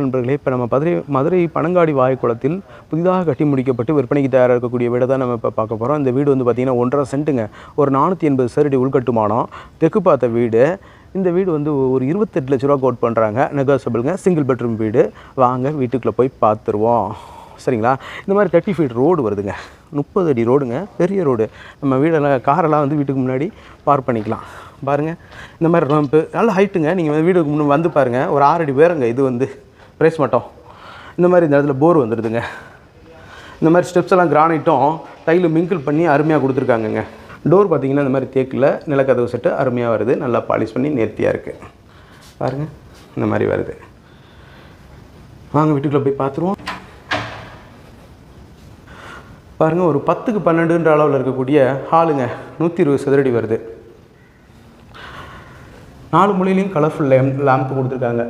நண்பர்களே இப்போ நம்ம மதுரை மதுரை பனங்காடி வாய்க்குளத்தில் புதிதாக கட்டி முடிக்கப்பட்டு விற்பனைக்கு தயாராக இருக்கக்கூடிய வீடை தான் நம்ம இப்போ பார்க்க போகிறோம் இந்த வீடு வந்து பார்த்திங்கன்னா ஒன்றரை சென்ட்டுங்க. ஒரு நானூற்றி எண்பது சதுரடி உள்கட்டுமானம். தெற்கு பார்த்த வீடு. இந்த வீடு வந்து ஒரு இருபத்தெட்டு லட்ச ரூபா கோட் பண்ணுறாங்க நெகோசபிளுங்க சிங்கிள் பெட்ரூம் வீடு. வாங்க வீட்டுக்குள்ளே போய் பார்த்துருவோம் சரிங்களா? இந்த மாதிரி தேர்ட்டி ஃபீட் ரோடு வருதுங்க. முப்பது அடி ரோடுங்க பெரிய ரோடு நம்ம வீடெல்லாம் காரெல்லாம் வந்து வீட்டுக்கு முன்னாடி பார்க் பண்ணிக்கலாம். பாருங்கள் இந்த மாதிரி ரம்ப்பு நல்ல ஹைட்டுங்க நீங்கள் வீடுக்கு முன்னே வந்து பாருங்கள் ஒரு ஆறு அடி பேருங்க இது வந்து பிரேஸ் மட்டும். இந்த மாதிரி இந்த இடத்துல போர் வந்துடுதுங்க இந்த மாதிரி ஸ்டெப்ஸ் எல்லாம் கிரானைட்டும் டைலு மிங்கிள் பண்ணி அருமையாக கொடுத்துருக்காங்கங்க. டோர் பார்த்தீங்கன்னா இந்த மாதிரி தேக்கில் நிலக்கதவு செட்டு அருமையாக வருது. நல்லா பாலிஷ் பண்ணி நேர்த்தியாக இருக்குது பாருங்கள் இந்த மாதிரி வருது. வாங்க வீட்டுக்குள்ளே போய் பார்த்துருவோம். பாருங்கள் ஒரு பத்துக்கு பன்னெண்டுன்ற அளவில் இருக்கக்கூடிய ஹாலுங்க. நூற்றி இருபது சதுரடி வருது. நாலு மொழிலையும் கலர்ஃபுல் லேம் லேம்ப் கொடுத்துருக்காங்க.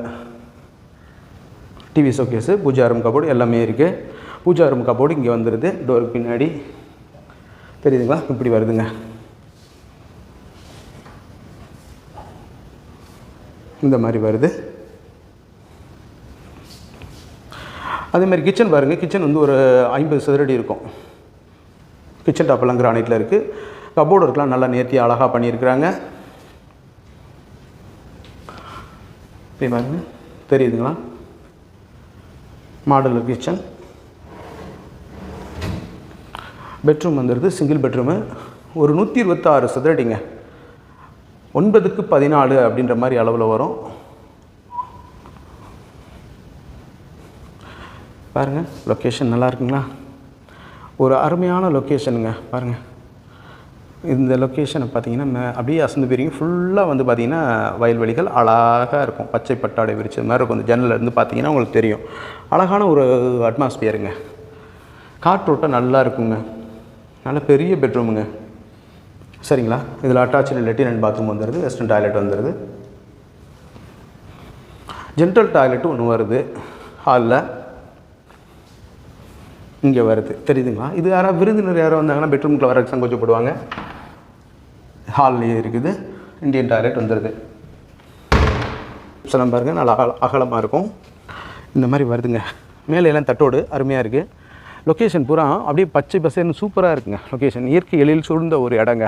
TV showcase puja room cupboard எல்லாமே இருக்குது பூஜா ரூம் கபோர்டு இங்கே வந்துடுது டோருக்கு பின்னாடி. தெரியுதுங்களா? இப்படி வருதுங்க. இந்த மாதிரி வருது. அதே மாதிரி கிச்சன் பாருங்கள் கிச்சன் வந்து ஒரு ஐம்பது சதுரடி இருக்கும். கிச்சன் டாப்பெல்லாம் கிரானைட்டில் இருக்குது கபோர்டு இருக்கலாம் நல்லா நேர்த்தி அழகாக பண்ணியிருக்கிறாங்க. இப்படி பாருங்கள் தெரியுதுங்களா? மாடலர் கிச்சன் பெட்ரூம் வந்துடுது சிங்கிள் பெட்ரூமு ஒரு நூற்றி இருபத்தாறு சதுரடிங்க. ஒன்பதுக்கு பதினாலு அப்படின்ற மாதிரி அளவில் வரும். பாருங்கள் லொக்கேஷன் நல்லா இருக்குங்களா? ஒரு அருமையான லொக்கேஷனுங்க பாருங்கள் இந்த லொக்கேஷனை பார்த்தீங்கன்னா மே- அப்படியே அசந்து போயிருங்க ஃபுல்லாக வந்து பார்த்தீங்கன்னா வயல்வெளிகள் அழகாக இருக்கும். பச்சை பட்டாடை விரிச்ச மாதிரி இருக்கும். இந்த ஜன்னலேருந்து பார்த்தீங்கன்னா உங்களுக்கு தெரியும். அழகான ஒரு அட்மாஸ்பியருங்க காற்றோட்டம் நல்லா இருக்குங்க. நல்ல பெரிய பெட்ரூமுங்க சரிங்களா? இதில் அட்டாச்சு லெட்டின் அண்ட் பாத்ரூம் வந்துடுது வெஸ்டர்ன் டாய்லெட் வந்துடுது ஜென்ரல் டாய்லெட்டும் ஒன்று வருது. ஹாலில் இங்கே வருது. தெரியுதுங்களா? இது யாராவது விருந்தினர் யாரோ வந்தாங்கன்னா பெட்ரூம்குள்ளே வர சங்கோச்சப்படுவாங்க. ஹால்லேயே இருக்குது. இந்தியன் டாய்லெட் வந்துடுது சிலம் பாருங்கள் நல்லா அகல அகலமாக இருக்கும். இந்த மாதிரி வருதுங்க. மேலே எல்லாம் தட்டோடு அருமையாக இருக்குது லொக்கேஷன் பூரா அப்படியே பச்சை பசேன்னு சூப்பராக இருக்குங்க லொக்கேஷன் இயற்கை எழில் சூழ்ந்த ஒரு இடங்க.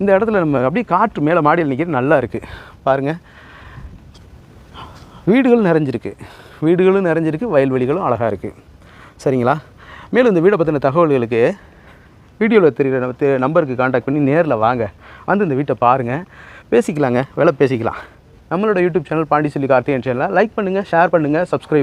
இந்த இடத்துல நம்ம அப்படியே காற்று மேலே மாடியில் நிற்கிறது நல்லா இருக்குது பாருங்கள் வீடுகள் நிறைஞ்சிருக்கு. வீடுகளும் நிறைஞ்சிருக்கு வயல்வெளிகளும் அழகாக இருக்குது சரிங்களா? மேலும் இந்த வீடை பற்றின தகவல்களுக்கு வீடியோவில் தெரிகிற நம்பருக்கு காண்டாக்ட் பண்ணி நேரில் வாங்க. வந்து இந்த வீட்டை பாருங்கள் பேசிக்கலாங்க. வேலை பேசிக்கலாம். நம்மளோட யூடியூப் சேனல் பாண்டிச்செல்வி கார்த்திகன் சேனலில் லைக் பண்ணுங்கள் ஷேர் பண்ணுங்கள் சப்ஸ்கிரைப்